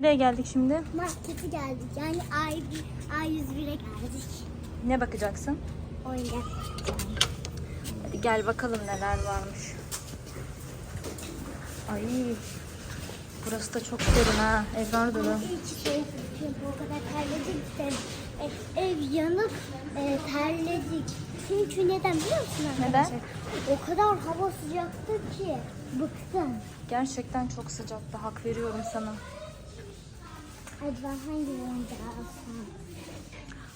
Nereye geldik şimdi? Markete geldik. Yani A, A101'e geldik. Ne bakacaksın? Oyuncak. Hadi gel bakalım neler varmış. Ay burası da çok derin ha. Ebrar dolu. İki soğuk çünkü o kadar terledik de e, ev yanıp e, terledik. Çünkü neden biliyor musun Neden? arkadaşlar? O kadar hava sıcaktı ki bıktım. Gerçekten çok sıcaktı. Hak veriyorum sana. Ben hangi oyuncağı alsam?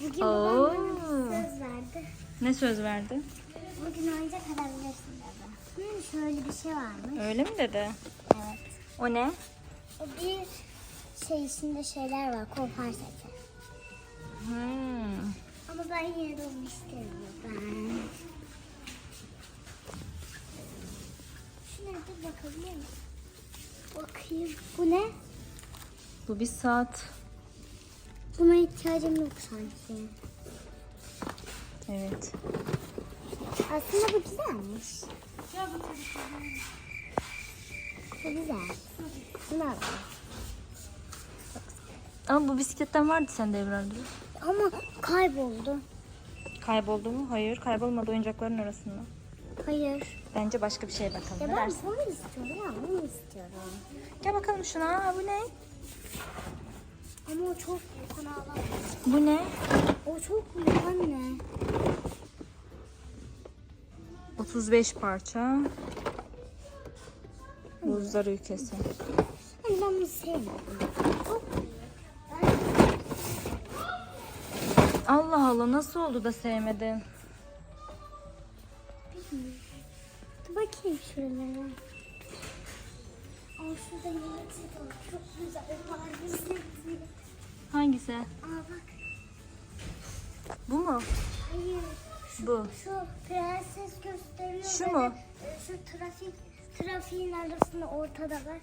Bugün Oo. babam bana söz verdi. Ne söz verdi? Bugün oyuncak alabilirsin dedi. Hı, şöyle bir şey varmış. Öyle mi dedi? Evet. O ne? O bir şey içinde şeyler var. Kopar seti. Hmm. Ama ben yine de onu istemiyorum. Ben. Şuna bir bakabilir miyim? Bakayım. Bu ne? Bu bir saat. Buna ihtiyacım yok sanki. Evet. Aslında bu güzelmiş. Bu güzel. Bunu alalım. Ama bu bisikletten vardı sende Ebrar dolu. Ama kayboldu. Kayboldu mu? Hayır. Kaybolmadı oyuncakların arasında. Hayır. Bence başka bir şeye bakalım. Ya Ne ben dersin? bunu istiyorum ya bunu istiyorum. Gel bakalım şuna. Bu ne? Ama o çok büyük. Onu alamam. Bu ne? O çok büyük anne. 35 parça. Buzlar ülkesi. Anne ben bunu sevmedim. Çok büyük. Allah Allah nasıl oldu da sevmedin? Dur bakayım şuralara. Aa şurada var. Çok güzel. Hangisi? Aa bak. Bu mu? Hayır. Bu. Şu prenses gösteriyor. Şu mu? e, Şu trafik trafiğin arasında ortada var.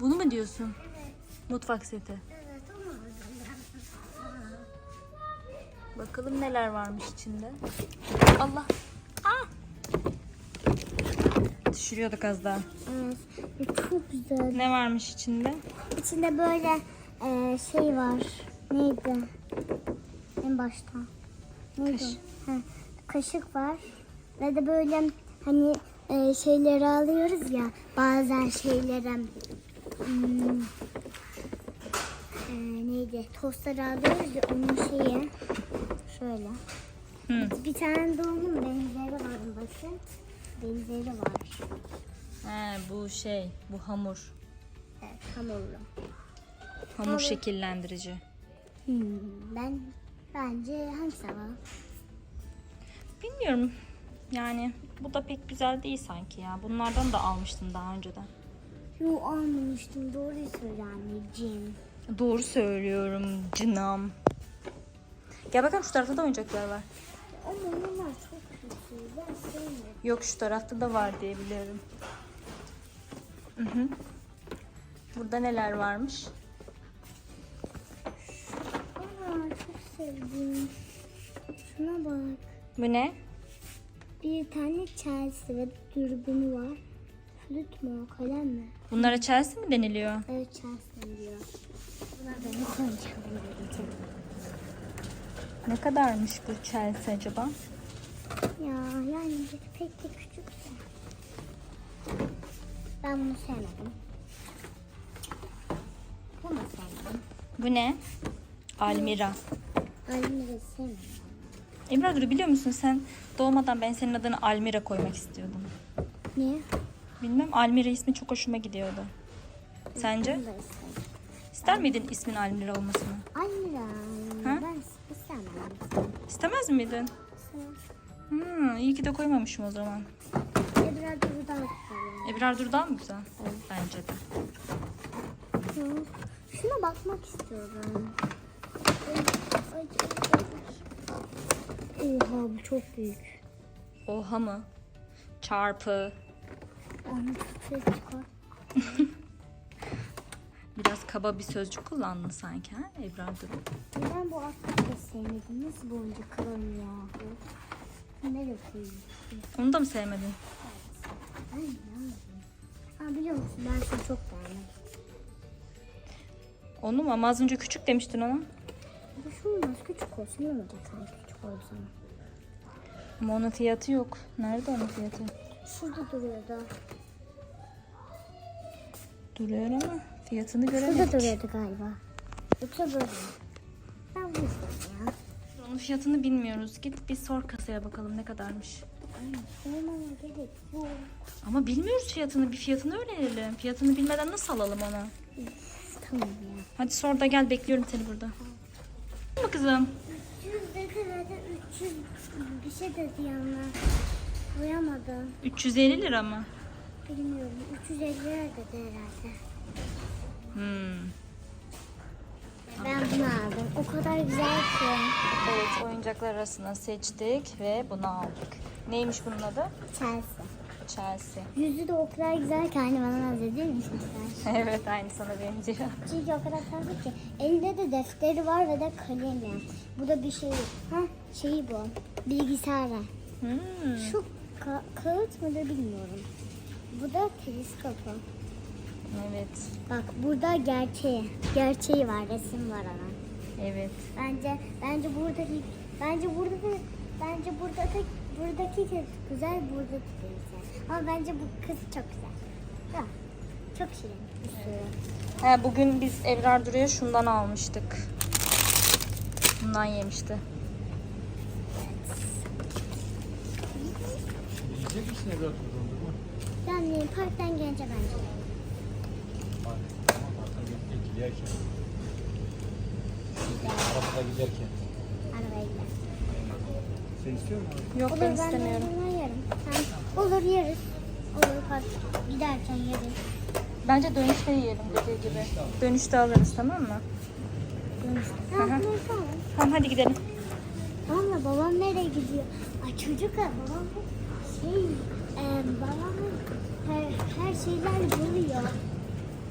Bunu mu diyorsun? Evet. Mutfak seti. Evet ben. Bakalım neler varmış içinde. Allah. Aa! Düşürüyorduk az daha. Evet. Çok güzel. Ne varmış içinde? İçinde böyle e, şey var. Neydi? En başta. Neydi? Kaş-? Ha, kaşık var. Ve de böyle hani e, şeyleri alıyoruz ya. Bazen şeylere hmm, e, neydi? Tostları alıyoruz ya onun şeyi. Şöyle. Hı. Bir tane de onun benzeri var bakın. Benzeri var. He, bu şey, bu hamur. Evet, hamurlu. Hamur Evet. şekillendirici. Hmm, ben bence hangisi alalım? Bilmiyorum. Yani bu da pek güzel değil sanki ya. Bunlardan da almıştım daha önceden. Yo almamıştım. Doğruyu söyle anneciğim. Doğru söylüyorum canım. Gel bakalım şu tarafta da oyuncaklar var. Ama onlar çok kötü. Ben sevmiyorum. Yok şu tarafta da var diye biliyorum. Hı hı. Burada neler varmış? Aa çok sevdim. Şuna bak. Bu ne? Bir tane Chelsea ve dürbünü var. Flüt mü o kalem mi? Bunlara Chelsea mi deniliyor? Evet Chelsea diyor. Bunlar benim oyuncaklarım. Ne kadarmış bu Chelsea acaba? Ya yani pek de küçük de. Ben bunu sevmedim. Bunu sevmedim. Bu ne? Almira. De sevmedim. Emrah Duru biliyor musun sen doğmadan ben senin adını Almira koymak istiyordum. Niye? Bilmem Almira ismi çok hoşuma gidiyordu. Sence? İster miydin ismin Almira olmasını? Almira. Ha? Ben istemem. İstemez miydin? Hmm, iyi ki de koymamışım o zaman. Ebrar da buradan tutalım. Ebrar Duru daha mı güzel? Bence de. Hı. Şuna bakmak istiyorum. Oha bu çok büyük. Oha mı? Çarpı. Onu çıkar. Biraz kaba bir sözcük kullandın sanki ha Duru? Ben bu atları da sevmedim. Nasıl bu oyuncak kralım ya? Nereye koyayım? Onu da mı sevmedin? Ay ya. Ha biliyor musun ben seni çok beğendim. Onu mu? Ama az önce küçük demiştin ona. Bir şey olmaz küçük olsun ne olacak sanki küçük olsun. Ama onun fiyatı yok. Nerede onun fiyatı? Şurada duruyordu. Duruyor ama fiyatını Şurada göremedik. duruyordu galiba. Yoksa böyle. Ben bunu istiyorum ya. Onun fiyatını bilmiyoruz. Git bir sor kasaya bakalım ne kadarmış. Sormama gerek yok. Ama bilmiyoruz fiyatını. Bir fiyatını öğrenelim. Fiyatını bilmeden nasıl alalım onu? Tamam ya. Hadi sor da gel bekliyorum seni burada. Mı kızım? 300 dedi herhalde 300 bir şey dedi yanına. Koyamadım. 350 lira mı? Bilmiyorum. 350 lira dedi herhalde. Hmm. Ben bunu aldım. O kadar güzel ki. Evet oyuncaklar arasından seçtik ve bunu aldık. Neymiş bunun adı? Chelsea. Chelsea. Yüzü de o kadar güzel ki aynı bana mi çocuklar? evet aynı sana benziyor. Çünkü o kadar tatlı ki. Elinde de defteri var ve de kalemi. Bu da bir şey. Ha şeyi bu. Bilgisayarı. Hmm. Şu ka- kağıt mıdır bilmiyorum. Bu da teleskopu. Evet. Bak burada gerçeği. Gerçeği var. Resim var ona. Evet. Bence bence buradaki bence burada da bence burada da buradaki kız güzel buradaki de güzel. Ama bence bu kız çok güzel. Ya, çok şirin. sürü. He, bugün biz Evrar Duru'ya şundan almıştık. Bundan yemişti. Yiyecek misin evlat dondurma? Yani parktan gelince bence. Bak, giderken. Arabada giderken. Arabaya. Sen istiyor musun? Yok Olur ben ben istemiyorum. yerim. Sen, olur yeriz. Olur park giderken yeriz. Bence dönüşte yiyelim dediği gibi. Dönüşte alırız tamam mı? Ha, hı. bunu tamam. Tamam hadi gidelim. Valla babam nereye gidiyor? Ay çocuklar babam şey e, babamın her, her şeyler buluyor.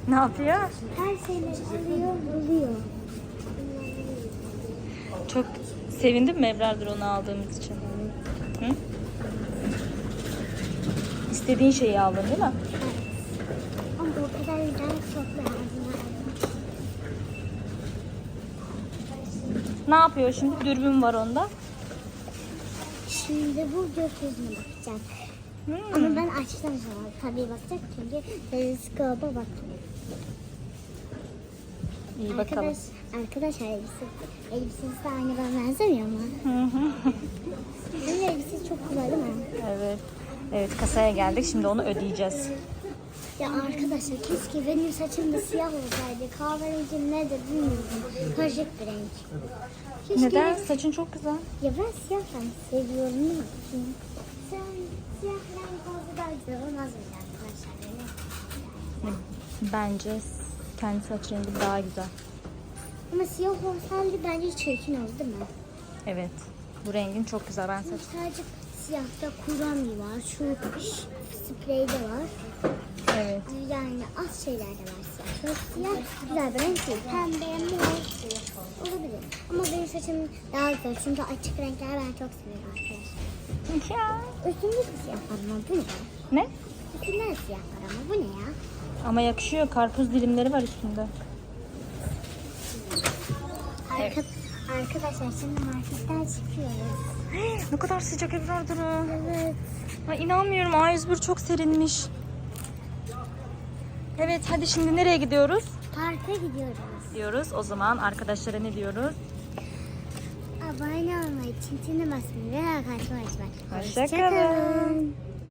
Ne yapıyor? Her şeyler alıyor buluyor. Çok sevindim mi Ebrar Duru'nu aldığımız için? Hı? İstediğin şeyi aldın değil mi? Ama o kadar güzel çok lazım. Ne yapıyor şimdi? Dürbün var onda. Şimdi bu gökyüzüne bakacak. Hmm. Ama ben açtım sonra tabii bakacak çünkü teleskopa bakıyor. İyi bakalım. Arkadaş, arkadaşlar elbise, elbisesi de aynı ben benzemiyor mu? Hı hı. Benim elbisesi çok güzel değil mi? evet. Evet kasaya geldik. Şimdi onu ödeyeceğiz. Ya arkadaşlar keşke benim saçım da siyah olsaydı. Kahverengi nedir bilmiyorum. Karışık bir renk. Keşke Neden? Saçın çok güzel. Ya ben siyah renk seviyorum. Ne yapayım? Sen siyah renk olsa daha güzel olmaz mıydı arkadaşlar? Bence kendi saç rengi daha güzel. Ama siyah olsaydı bence çirkin oldu değil mi? Evet. Bu rengin çok güzel. Ben saç. Sadece siyahta kurami var. Şu sprey de var. Evet. Yani az şeyler de var siyah. Şöyle siyah güzel bir renk değil. Pembe, mor olabilir. Ama benim saçım daha güzel. Çünkü açık renkler ben çok seviyorum arkadaşlar. Ya. Üstünde de siyah var ama bu ne? Ne? Üstünde de siyah var ama bu ne ya? Ama yakışıyor. Karpuz dilimleri var üstünde. Arka, Arkadaşlar şimdi marketten çıkıyoruz. ne kadar sıcak Ebrar Duru. Evet. Ay inanmıyorum. A101 çok serinmiş. Evet hadi şimdi nereye gidiyoruz? Parka gidiyoruz. Diyoruz. O zaman arkadaşlara ne diyoruz? Abone olmayı, çintini basmayı ve like açmayı unutmayın. Hoşça kalın.